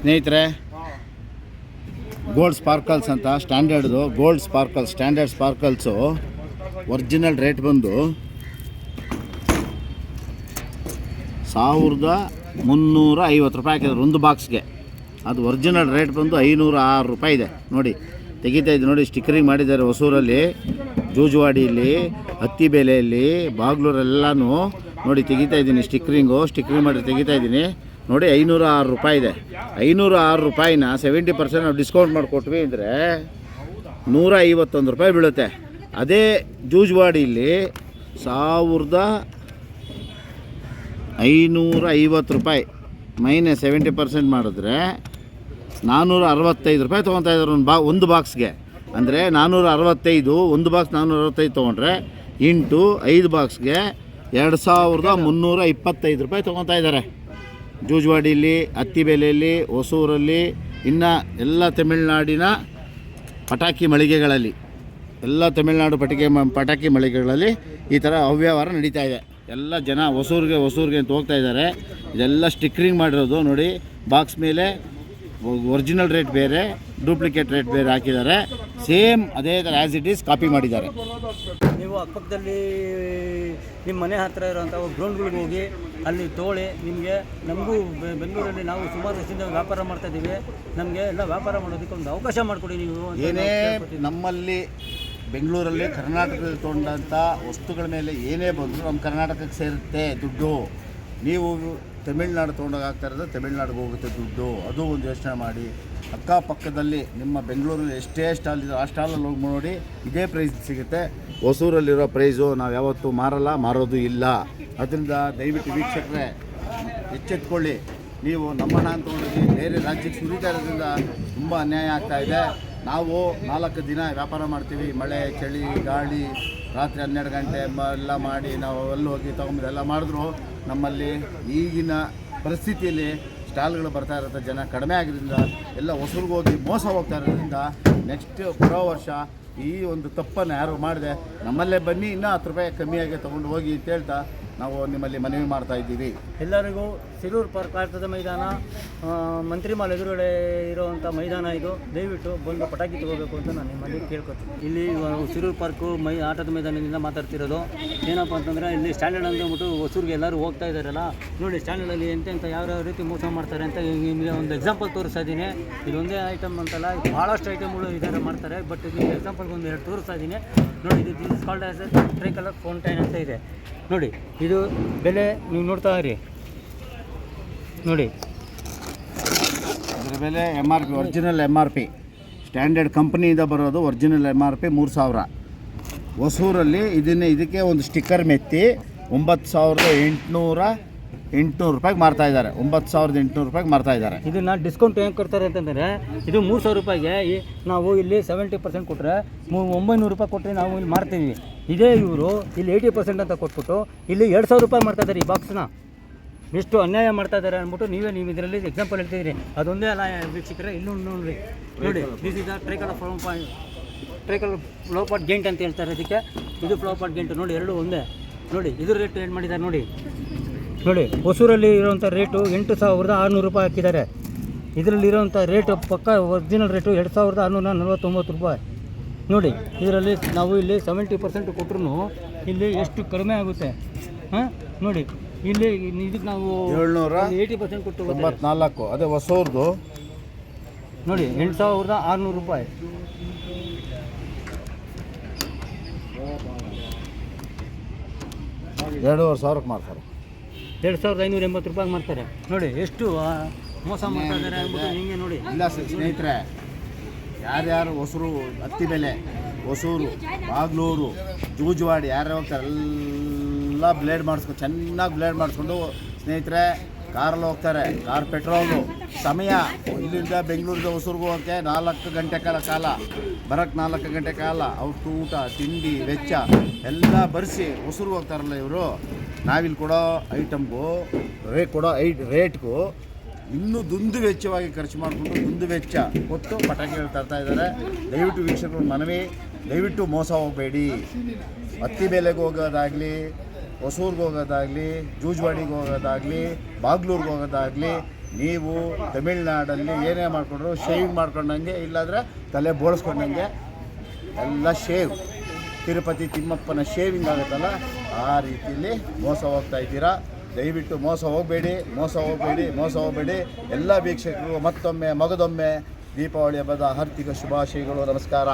ಸ್ನೇಹಿತರೆ gold sparkles ಅಂತ ಸ್ಟ್ಯಾಂಡರ್ಡ್ದು gold sparkles standard sparkles original rate ಬಂದು ಸಾವಿರದ ಮುನ್ನೂರ ಐವತ್ತು ರೂಪಾಯಿ ಹಾಕಿದ್ರು ಒಂದು ಬಾಕ್ಸ್ಗೆ ಅದು ಒರಿಜಿನಲ್ ರೇಟ್ ಬಂದು ಐನೂರ ಆರು ರೂಪಾಯಿ ಇದೆ. ನೋಡಿ, ತೆಗಿತಾ ಇದ್ದು ನೋಡಿ ಸ್ಟಿಕ್ಕರಿಂಗ್ ಮಾಡಿದ್ದಾರೆ ಹೊಸೂರಲ್ಲಿ. ಜೂಜುವಾಡಿಯಲ್ಲಿ ಹತ್ತಿ ಬೆಲೆಯಲ್ಲಿ ಬಾಗ್ಲೂರೆಲ್ಲನೂ ನೋಡಿ ತೆಗಿತಾ ಇದ್ದೀನಿ ಸ್ಟಿಕ್ಕರಿಂಗು, ಸ್ಟಿಕ್ಕರಿಂಗ್ ಮಾಡಿ ತೆಗಿತಾ ಇದ್ದೀನಿ. ನೋಡಿ ಐನೂರ ಆರು ರೂಪಾಯಿ ಇದೆ. ಐನೂರ ಆರು ರೂಪಾಯಿನ ಸೆವೆಂಟಿ ಪರ್ಸೆಂಟ್ ನಾವು ಡಿಸ್ಕೌಂಟ್ ಮಾಡಿಕೊಟ್ವಿ ಅಂದರೆ ನೂರ ಐವತ್ತೊಂದು ರೂಪಾಯಿ ಬೀಳುತ್ತೆ. ಅದೇ ಜೂಜುವಾಡಿಯಲ್ಲಿ ಸಾವಿರದ ಐನೂರ ಐವತ್ತು ರೂಪಾಯಿ ಮೈನೆ ಸೆವೆಂಟಿ ಪರ್ಸೆಂಟ್ ಮಾಡಿದ್ರೆ ನಾನ್ನೂರ ಅರವತ್ತೈದು ರೂಪಾಯಿ ತೊಗೊತಾ ಇದ್ದಾರೆ ಒಂದು ಬಾ, ಒಂದು ಬಾಕ್ಸ್ಗೆ ಅಂದರೆ ನಾನ್ನೂರ ಅರವತ್ತೈದು, ಒಂದು ಬಾಕ್ಸ್ ನಾನ್ನೂರ ಅರವತ್ತೈದು ತೊಗೊಂಡ್ರೆ ಇಂಟು ಐದು ಬಾಕ್ಸ್ಗೆ ಎರಡು ಸಾವಿರದ ಮುನ್ನೂರ ಇಪ್ಪತ್ತೈದು ರೂಪಾಯಿ ತೊಗೊತಾ ಇದ್ದಾರೆ. ಜೂಜ್ವಾಡಿಲಿ ಹತ್ತಿಬೇಲೆಯಲ್ಲಿ ಹೊಸೂರಲ್ಲಿ, ಇನ್ನು ಎಲ್ಲ ತಮಿಳುನಾಡಿನ ಪಟಾಕಿ ಮಳಿಗೆಗಳಲ್ಲಿ, ಎಲ್ಲ ತಮಿಳುನಾಡು ಪಟಿಕೆ ಪಟಾಕಿ ಮಳಿಗೆಗಳಲ್ಲಿ ಈ ಥರ ಅವ್ಯವಹಾರ ನಡೀತಾ ಇದೆ. ಎಲ್ಲ ಜನ ಹೊಸೂರಿಗೆ ಹೊಸೂರಿಗೆ ಅಂತ ಹೋಗ್ತಾ ಇದ್ದಾರೆ. ಇದೆಲ್ಲ ಸ್ಟಿಕ್ಕರಿಂಗ್ ಮಾಡಿರೋದು ನೋಡಿ ಬಾಕ್ಸ್ ಮೇಲೆ ಒರಿಜಿನಲ್ ರೇಟ್ ಬೇರೆ ಡೂಪ್ಲಿಕೇಟ್ ರೇಟ್ ಬೇರೆ ಹಾಕಿದ್ದಾರೆ. ಸೇಮ್ ಅದೇ ಥರ ಆ್ಯಸ್ ಇಟ್ ಈಸ್ ಕಾಪಿ ಮಾಡಿದ್ದಾರೆ. ನೀವು ಅಕ್ಕಪಕ್ಕದಲ್ಲಿ ನಿಮ್ಮ ಮನೆ ಹತ್ತಿರ ಇರೋಂಥ ಗ್ರೌಂಡ್ಗಳಿಗೆ ಹೋಗಿ ಅಲ್ಲಿ ತೋಳಿ ನಿಮಗೆ ನಮಗೂ ಬೆಂಗಳೂರಲ್ಲಿ ನಾವು ಸುಮಾರು ವರ್ಷದಿಂದ ವ್ಯಾಪಾರ ಮಾಡ್ತಾ ಇದ್ದೀವಿ. ನಮಗೆ ಎಲ್ಲ ವ್ಯಾಪಾರ ಮಾಡೋದಕ್ಕೆ ಒಂದು ಅವಕಾಶ ಮಾಡಿಕೊಡಿ ನೀವು ಏನೇ. ನಮ್ಮಲ್ಲಿ ಬೆಂಗಳೂರಲ್ಲಿ ಕರ್ನಾಟಕದಲ್ಲಿ ತೊಗೊಂಡಂಥ ವಸ್ತುಗಳ ಮೇಲೆ ಏನೇ ಬಂದರೂ ನಮ್ಮ ಕರ್ನಾಟಕಕ್ಕೆ ಸೇರುತ್ತೆ ದುಡ್ಡು. ನೀವು ತಮಿಳ್ನಾಡು ತೊಗೊಂಡೋಗಿ ಆಗ್ತಾ ಇರೋದು ತಮಿಳ್ನಾಡಿಗೆ ಹೋಗುತ್ತೆ ದುಡ್ಡು. ಅದು ಒಂದು ಯೋಚನೆ ಮಾಡಿ. ಅಕ್ಕಪಕ್ಕದಲ್ಲಿ ನಿಮ್ಮ ಬೆಂಗಳೂರಲ್ಲಿ ಎಷ್ಟೇ ಸ್ಟಾಲ್ ಇದೆ ಆ ಸ್ಟಾಲಲ್ಲಿ ಹೋಗಿ ನೋಡಿ ಇದೇ ಪ್ರೈಸ್ ಸಿಗುತ್ತೆ. ಹೊಸೂರಲ್ಲಿರೋ ಪ್ರೈಸು ನಾವು ಯಾವತ್ತೂ ಮಾರಲ್ಲ, ಮಾರೋದು ಇಲ್ಲ. ಅದರಿಂದ ದಯವಿಟ್ಟು ವೀಕ್ಷಕರೇ, ಎಚ್ಚೆತ್ಕೊಳ್ಳಿ. ನೀವು ನಮ್ಮ ತೊಗೊಂಡೋಗಿ ಬೇರೆ ರಾಜ್ಯಕ್ಕೆ ಸುರಿತಾ ಇರೋದ್ರಿಂದ ತುಂಬ ಅನ್ಯಾಯ ಆಗ್ತಾ ಇದೆ. ನಾವು ನಾಲ್ಕು ದಿನ ವ್ಯಾಪಾರ ಮಾಡ್ತೀವಿ. ಮಳೆ, ಚಳಿ, ಗಾಳಿ, ರಾತ್ರಿ ಹನ್ನೆರಡು ಗಂಟೆ ಎಲ್ಲ ಮಾಡಿ ನಾವು ಅಲ್ಲಿ ಹೋಗಿ ತೊಗೊಂಬಂದು ಮಾಡಿದ್ರು ನಮ್ಮಲ್ಲಿ ಈಗಿನ ಪರಿಸ್ಥಿತಿಯಲ್ಲಿ ಸ್ಟಾಲ್ಗಳು ಬರ್ತಾ ಇರುತ್ತೆ, ಜನ ಕಡಿಮೆ ಆಗಿರೋದ್ರಿಂದ ಎಲ್ಲ ಹೊಸರಿಗೆ ಹೋಗಿ ಮೋಸ ಹೋಗ್ತಾ ಇರೋದ್ರಿಂದ ನೆಕ್ಸ್ಟ್ ಬರೋ ವರ್ಷ ಈ ಒಂದು ತಪ್ಪನ್ನು ಯಾರು ಮಾಡಿದೆ, ನಮ್ಮಲ್ಲೇ ಬನ್ನಿ, ಇನ್ನೂ ಹತ್ತು ರೂಪಾಯಿ ಕಮ್ಮಿಯಾಗಿ ತೊಗೊಂಡು ಹೋಗಿ ಅಂತ ಹೇಳ್ತಾ ನಾವು ನಿಮ್ಮಲ್ಲಿ ಮನವಿ ಮಾಡ್ತಾ ಇದ್ದೀವಿ. ಎಲ್ಲರಿಗೂ ಸಿರೂರು ಪಾರ್ಕ್ ಆಟದ ಮೈದಾನ ಮಂತ್ರಿ ಮಾಲ್ ಎದುರುಗಡೆ ಇರುವಂಥ ಮೈದಾನ ಇದು. ದಯವಿಟ್ಟು ಬಂದು ಪಟಾಕಿ ತಗೋಬೇಕು ಅಂತ ನಾನು ನಿಮ್ಮಲ್ಲಿ ಕೇಳ್ಕೊತೀನಿ. ಇಲ್ಲಿ ಸಿರೂರು ಪಾರ್ಕು ಮೈ ಆಟದ ಮೈದಾನದಿಂದ ಮಾತಾಡ್ತಿರೋದು. ಏನಪ್ಪ ಅಂತಂದರೆ ಇಲ್ಲಿ ಸ್ಟ್ಯಾಂಡರ್ಡ್ ಅಂತ ಅಂದ್ಬಿಟ್ಟು ಹೊಸೂರಿಗೆ ಎಲ್ಲರೂ ಹೋಗ್ತಾ ಇದ್ದಾರಲ್ಲ ನೋಡಿ ಸ್ಟ್ಯಾಂಡರ್ಡಲ್ಲಿ ಎಂತೆಂಥ ಯಾವ ರೀತಿ ಮೋಸ ಮಾಡ್ತಾರೆ ಅಂತ ನಿಮಗೆ ಒಂದು ಎಕ್ಸಾಂಪಲ್ ತೋರಿಸ್ತಾ ಇದ್ದೀನಿ. ಇದೊಂದೇ ಐಟಮ್ ಅಂತಲ್ಲ ಭಾಳಷ್ಟು ಐಟಮ್ಗಳು ಇದರ ಮಾಡ್ತಾರೆ. ಬಟ್ ನಿಮಗೆ ಎಕ್ಸಾಂಪಲ್ಗೆ ಒಂದು ಎರಡು ತೋರಿಸ್ತಾ ಇದ್ದೀನಿ. ನೋಡಿ ಇದು this called as tricolour fountain ಅಂತ ಇದೆ. ನೋಡಿ ಇದು ಬೆಲೆ ನೀವು ನೋಡ್ತಾ ಇರಿ. ನೋಡಿ. ಅದರ ಬೆಲೆ M R P original M R P standard ಕಂಪ್ನಿಯಿಂದ ಬರೋದು ಒರಿಜಿನಲ್ ಎಂ ಆರ್ ಪಿ ಮೂರು ಸಾವಿರ. ಹೊಸೂರಲ್ಲಿ ಇದನ್ನು ಇದಕ್ಕೆ ಒಂದು ಸ್ಟಿಕ್ಕರ್ ಮೆತ್ತಿ ಒಂಬತ್ತು ಸಾವಿರದ ಎಂಟುನೂರ ಎಂಟುನೂರು ರೂಪಾಯಿಗೆ ಮಾರ್ತಾ ಇದ್ದಾರೆ. ಒಂಬತ್ತು ಸಾವಿರದ ಎಂಟುನೂರು ರೂಪಾಯಿಗೆ ಮಾರ್ತಾ ಇದ್ದಾರೆ. ಇದನ್ನ ಡಿಸ್ಕೌಂಟ್ ಹೆಂಗೆ ಕೊಡ್ತಾರೆ ಅಂತಂದರೆ ಇದು ಮೂರು ಸಾವಿರ ರೂಪಾಯಿಗೆ ಈ- ನಾವು ಇಲ್ಲಿ ಸೆವೆಂಟಿ ಪರ್ಸೆಂಟ್ ಕೊಟ್ಟರೆ ಮೂ ಒಂಬೈನೂರು ರೂಪಾಯಿ ಕೊಟ್ಟರೆ ನಾವು ಇಲ್ಲಿ ಮಾಡ್ತೀವಿ ಇದೇ ಇವರು, ಇಲ್ಲಿ ಏಯ್ಟಿ ಪರ್ಸೆಂಟ್ ಅಂತ ಕೊಟ್ಬಿಟ್ಟು ಇಲ್ಲಿ ಎರಡು ಸಾವಿರ ರೂಪಾಯಿ ಮಾಡ್ತಾ ಇದ್ದಾರೆ ಈ ಬಾಕ್ಸ್ನ ಎಷ್ಟು ಅನ್ಯಾಯ ಮಾಡ್ತಾ ಇದ್ದಾರೆ ಅಂದ್ಬಿಟ್ಟು ನೀವೇ ನೀವು ಇದರಲ್ಲಿ ಎಕ್ಸಾಂಪಲ್ ಹೇಳ್ತಿದ್ದೀರಿ ಅದೊಂದೇ ಅಲ್ಲ ವೀಕ್ಷಕರೇ ಇನ್ನೂ ನೋಡಿ ನೋಡಿ this is tricolour flower point tricolour flower pot giant ಅಂತ ಹೇಳ್ತಾರೆ ಅದಕ್ಕೆ ಇದು ಫ್ಲೋ ಪಾಟ್ ಗೇಂಟ್ ನೋಡಿ, ಎರಡು ಒಂದೇ. ನೋಡಿ, ಇದ್ರ ರೇಟ್ ಏನು ಮಾಡಿದ್ದಾರೆ ನೋಡಿ. ನೋಡಿ, ಹೊಸೂರಲ್ಲಿ ಇರೋವಂಥ ರೇಟು ಎಂಟು ಸಾವಿರದ ಆರುನೂರು ರೂಪಾಯಿ ಹಾಕಿದ್ದಾರೆ. ಇದರಲ್ಲಿ ಇರೋವಂಥ ರೇಟು ಪಕ್ಕ ಒರಿಜಿನಲ್ ರೇಟು ಎರಡು ಸಾವಿರದ ಆರುನೂರ ನಲ್ವತ್ತೊಂಬತ್ತು ರೂಪಾಯಿ. ನೋಡಿ ಇದರಲ್ಲಿ ನಾವು ಇಲ್ಲಿ ಸೆವೆಂಟಿ ಪರ್ಸೆಂಟ್ ಕೊಟ್ಟರು ಇಲ್ಲಿ ಎಷ್ಟು ಕಡಿಮೆ ಆಗುತ್ತೆ? ಹಾಂ? ನೋಡಿ ಇಲ್ಲಿ ಇದಕ್ಕೆ ನಾವು ಏಳ್ನೂರ ಏಯ್ಟಿ ಪರ್ಸೆಂಟ್ ಕೊಟ್ಟು. ತೊಂಬತ್ನಾಲ್ಕು ಅದೇ ಹೊಸವ್ರದ್ದು ನೋಡಿ ಎಂಟು ಸಾವಿರದ ಆರುನೂರು ರೂಪಾಯಿ. ಎರಡೂವರೆ ಸಾವಿರಕ್ಕೆ ಮಾಡ್ತಾರೆ ಎರಡು ಸಾವಿರದ ಐನೂರ ಎಂಬತ್ತು ರೂಪಾಯಿಗೆ ಮಾಡ್ತಾರೆ ನೋಡಿ ಎಷ್ಟು ಮೋಸ ಮಾಡ್ತಾ ಇದ್ದಾರೆ ಅಂದ್ಬಿಟ್ಟು ನಿಮಗೆ ನೋಡಿ. ಇಲ್ಲ ಸರ್ ಸ್ನೇಹಿತರೆ ಯಾರ್ಯಾರು ಹೊಸರು ಬೆಲೆ, ಹೊಸೂರು, ಬಾಗ್ಲೂರು, ಜೂಜುವಾಡಿ, ಯಾರ್ಯಾರು ಹೋಗ್ತಾರೆ, ಎಲ್ಲ ಬ್ಲೇಡ್ ಮಾಡಿಸ್ಕೊಂಡು ಚೆನ್ನಾಗಿ ಬ್ಲೇಡ್ ಮಾಡಿಸ್ಕೊಂಡು ಸ್ನೇಹಿತರೆ ಕಾರಲ್ಲಿ ಹೋಗ್ತಾರೆ. ಕಾರ್ ಪೆಟ್ರೋಲು ಸಮಯ, ಇಲ್ಲಿಂದ ಬೆಂಗಳೂರಿಂದ ಹೊಸೂರಿಗೆ ಹೋಗೋಕ್ಕೆ ನಾಲ್ಕು ಗಂಟೆ ಕಾಲ ಕಾಲ. ಬರೋಕ್ಕೆ ನಾಲ್ಕು ಗಂಟೆ ಕಾಲ. ಅವ್ರ ಊಟ, ತಿಂಡಿ, ವೆಚ್ಚ ಎಲ್ಲ ಬರೆಸಿ ಹೊಸೂರಿಗೆ ಹೋಗ್ತಾರಲ್ಲ ಇವರು. ನಾವಿಲ್ಲಿ ಕೊಡೋ ಐಟಮ್ಗೂ ರೇ ಕೊಡೋ ಐ ರೇಟ್ಗೂ ಇನ್ನೂ ದುಂದು ವೆಚ್ಚವಾಗಿ ಖರ್ಚು ಮಾಡಿಕೊಂಡು ದುಂದು ವೆಚ್ಚ ಕೊಟ್ಟು ಪಟಾಕಿಗಳು ತರ್ತಾ ಇದ್ದಾರೆ. ದಯವಿಟ್ಟು ವೀಕ್ಷಕರು ಮನವಿ, ದಯವಿಟ್ಟು ಮೋಸ ಹೋಗಬೇಡಿ. ಹತ್ತಿ ಬೆಲೆಗೆ ಹೋಗೋದಾಗಲಿ, ಹೊಸೂರ್ಗೆ ಹೋಗೋದಾಗಲಿ, ಜೂಜ್ವಾಡಿಗೆ ಹೋಗೋದಾಗಲಿ, ಬಾಗ್ಲೂರ್ಗೆ ಹೋಗೋದಾಗಲಿ, ನೀವು ತಮಿಳ್ನಾಡಲ್ಲಿ ಏನೇ ಮಾಡಿಕೊಂಡ್ರು ಶೇವಿಂಗ್ ಮಾಡ್ಕೊಂಡಂಗೆ, ಇಲ್ಲಾಂದರೆ ತಲೆ ಬೋಳಿಸ್ಕೊಂಡಂಗೆ ಎಲ್ಲ ಶೇವ್. ತಿರುಪತಿ ತಿಮ್ಮಪ್ಪನ ಶೇವಿಂಗ್ ಆಗುತ್ತಲ್ಲ, ಆ ರೀತಿಯಲ್ಲಿ ಮೋಸ ಹೋಗ್ತಾ ಇದ್ದೀರಾ? ದಯವಿಟ್ಟು ಮೋಸ ಹೋಗಬೇಡಿ ಮೋಸ ಹೋಗಬೇಡಿ ಮೋಸ ಹೋಗಬೇಡಿ. ಎಲ್ಲ ವೀಕ್ಷಕರು ಮತ್ತೊಮ್ಮೆ, ಮಗದೊಮ್ಮೆ ದೀಪಾವಳಿ ಹಬ್ಬದ ಆರ್ಥಿಕ ಶುಭಾಶಯಗಳು, ನಮಸ್ಕಾರ.